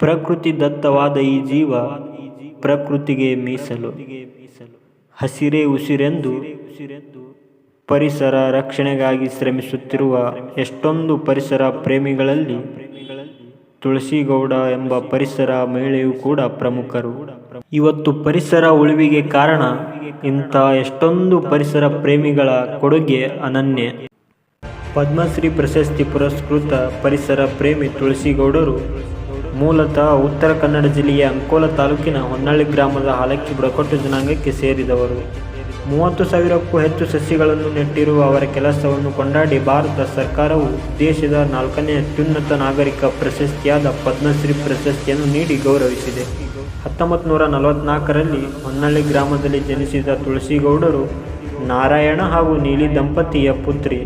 ಪ್ರಕೃತಿ ದತ್ತವಾದ ಈ ಜೀವ ಪ್ರಕೃತಿಗೆ ಮೀಸಲು. ಹಸಿರೇ ಉಸಿರೆಂದು ಪರಿಸರ ರಕ್ಷಣೆಗಾಗಿ ಶ್ರಮಿಸುತ್ತಿರುವ ಎಷ್ಟೊಂದು ಪರಿಸರ ಪ್ರೇಮಿಗಳಲ್ಲಿ ತುಳಸಿಗೌಡ ಎಂಬ ಪರಿಸರ ಮಹಿಳೆಯೂ ಕೂಡ ಪ್ರಮುಖರು. ಇವತ್ತು ಪರಿಸರ ಉಳಿವಿಗೆ ಕಾರಣ ಇಂಥ ಎಷ್ಟೊಂದು ಪರಿಸರ ಪ್ರೇಮಿಗಳ ಕೊಡುಗೆ ಅನನ್ಯ. ಪದ್ಮಶ್ರೀ ಪ್ರಶಸ್ತಿ ಪುರಸ್ಕೃತ ಪರಿಸರ ಪ್ರೇಮಿ ತುಳಸಿಗೌಡರು ಮೂಲತಃ ಉತ್ತರ ಕನ್ನಡ ಜಿಲ್ಲೆಯ ಅಂಕೋಲ ತಾಲೂಕಿನ ಹೊನ್ನಳ್ಳಿ ಗ್ರಾಮದ ಹಾಲಕ್ಕಿ ಬುಡಕಟ್ಟು ಜನಾಂಗಕ್ಕೆ ಸೇರಿದವರು. ಮೂವತ್ತು ಸಾವಿರಕ್ಕೂ ಹೆಚ್ಚು ಸಸಿಗಳನ್ನು ನೆಟ್ಟಿರುವ ಅವರ ಕೆಲಸವನ್ನು ಕೊಂಡಾಡಿ ಭಾರತ ಸರ್ಕಾರವು ದೇಶದ ನಾಲ್ಕನೇ ಅತ್ಯುನ್ನತ ನಾಗರಿಕ ಪ್ರಶಸ್ತಿಯಾದ ಪದ್ಮಶ್ರೀ ಪ್ರಶಸ್ತಿಯನ್ನು ನೀಡಿ ಗೌರವಿಸಿದೆ. ಹತ್ತೊಂಬತ್ತು ನೂರ ನಲವತ್ನಾಲ್ಕರಲ್ಲಿ ಹೊನ್ನಳ್ಳಿ ಗ್ರಾಮದಲ್ಲಿ ಜನಿಸಿದ ತುಳಸಿಗೌಡರು ನಾರಾಯಣ ಹಾಗೂ ನೀಲಿ ದಂಪತಿಯ ಪುತ್ರಿ.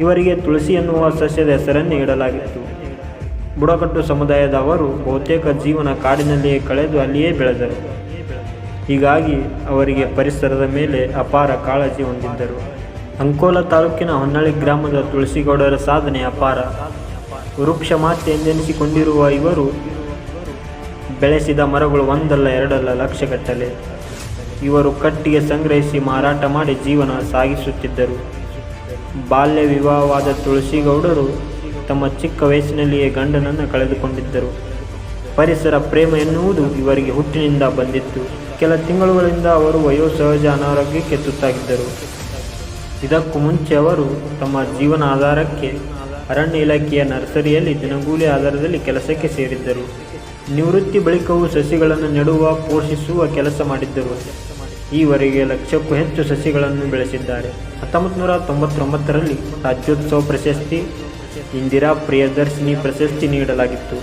ಇವರಿಗೆ ತುಳಸಿ ಎನ್ನುವ ಸಸ್ಯದ ಹೆಸರನ್ನು ಇಡಲಾಗಿತ್ತು. ಬುಡಕಟ್ಟು ಸಮುದಾಯದವರು ಬಹುತೇಕ ಜೀವನ ಕಾಡಿನಲ್ಲಿಯೇ ಕಳೆದು ಅಲ್ಲಿಯೇ ಬೆಳೆದರು. ಹೀಗಾಗಿ ಅವರಿಗೆ ಪರಿಸರದ ಮೇಲೆ ಅಪಾರ ಕಾಳಜಿ ಹೊಂದಿದ್ದರು. ಅಂಕೋಲ ತಾಲೂಕಿನ ಹೊನ್ನಾಳಿ ಗ್ರಾಮದ ತುಳಸಿಗೌಡರ ಸಾಧನೆ ಅಪಾರ. ವೃಕ್ಷ ಮಾತೆ ಎಂದೆನಿಸಿಕೊಂಡಿರುವ ಇವರು ಬೆಳೆಸಿದ ಮರಗಳು ಒಂದಲ್ಲ ಎರಡಲ್ಲ ಲಕ್ಷಗಟ್ಟಲೆ. ಇವರು ಕಟ್ಟಿಗೆ ಸಂಗ್ರಹಿಸಿ ಮಾರಾಟ ಮಾಡಿ ಜೀವನ ಸಾಗಿಸುತ್ತಿದ್ದರು. ಬಾಲ್ಯ ವಿವಾಹವಾದ ತುಳಸಿಗೌಡರು ತಮ್ಮ ಚಿಕ್ಕ ವಯಸ್ಸಿನಲ್ಲಿಯೇ ಗಂಡನನ್ನು ಕಳೆದುಕೊಂಡಿದ್ದರು. ಪರಿಸರ ಪ್ರೇಮ ಎನ್ನುವುದು ಇವರಿಗೆ ಹುಟ್ಟಿನಿಂದ ಬಂದಿತ್ತು. ಕೆಲ ತಿಂಗಳುಗಳಿಂದ ಅವರು ವಯೋಸಹಜ ಅನಾರೋಗ್ಯಕ್ಕೆ ತುತ್ತಾಗಿದ್ದರು. ಇದಕ್ಕೂ ಮುಂಚೆ ಅವರು ತಮ್ಮ ಜೀವನ ಆಧಾರಕ್ಕೆ ಅರಣ್ಯ ಇಲಾಖೆಯ ನರ್ಸರಿಯಲ್ಲಿ ದಿನಗೂಲಿ ಆಧಾರದಲ್ಲಿ ಕೆಲಸಕ್ಕೆ ಸೇರಿದ್ದರು. ನಿವೃತ್ತಿ ಬಳಿಕವೂ ಸಸಿಗಳನ್ನು ನೆಡುವ, ಪೋಷಿಸುವ ಕೆಲಸ ಮಾಡಿದ್ದರು. ಈವರೆಗೆ ಲಕ್ಷಕ್ಕೂ ಹೆಚ್ಚು ಸಸಿಗಳನ್ನು ಬೆಳೆಸಿದ್ದಾರೆ. ಹತ್ತೊಂಬತ್ತು ನೂರ ತೊಂಬತ್ತೊಂಬತ್ತರಲ್ಲಿ ರಾಜ್ಯೋತ್ಸವ ಪ್ರಶಸ್ತಿ ಇಂದಿರಾ ಪ್ರಿಯದರ್ಶಿನಿ ಪ್ರಶಸ್ತಿ ನೀಡಲಾಗಿತ್ತು.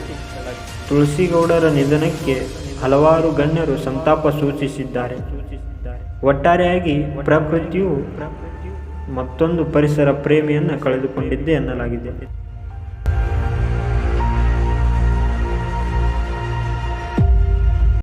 ತುಳಸಿಗೌಡರ ನಿಧನಕ್ಕೆ ಹಲವಾರು ಗಣ್ಯರು ಸಂತಾಪ ಸೂಚಿಸಿದ್ದಾರೆ. ಒಟ್ಟಾರೆಯಾಗಿ ಪ್ರಕೃತಿಯು ಮತ್ತೊಂದು ಪರಿಸರ ಪ್ರೇಮಿಯನ್ನು ಕಳೆದುಕೊಂಡಿದ್ದೆ ಎನ್ನಲಾಗಿದೆ.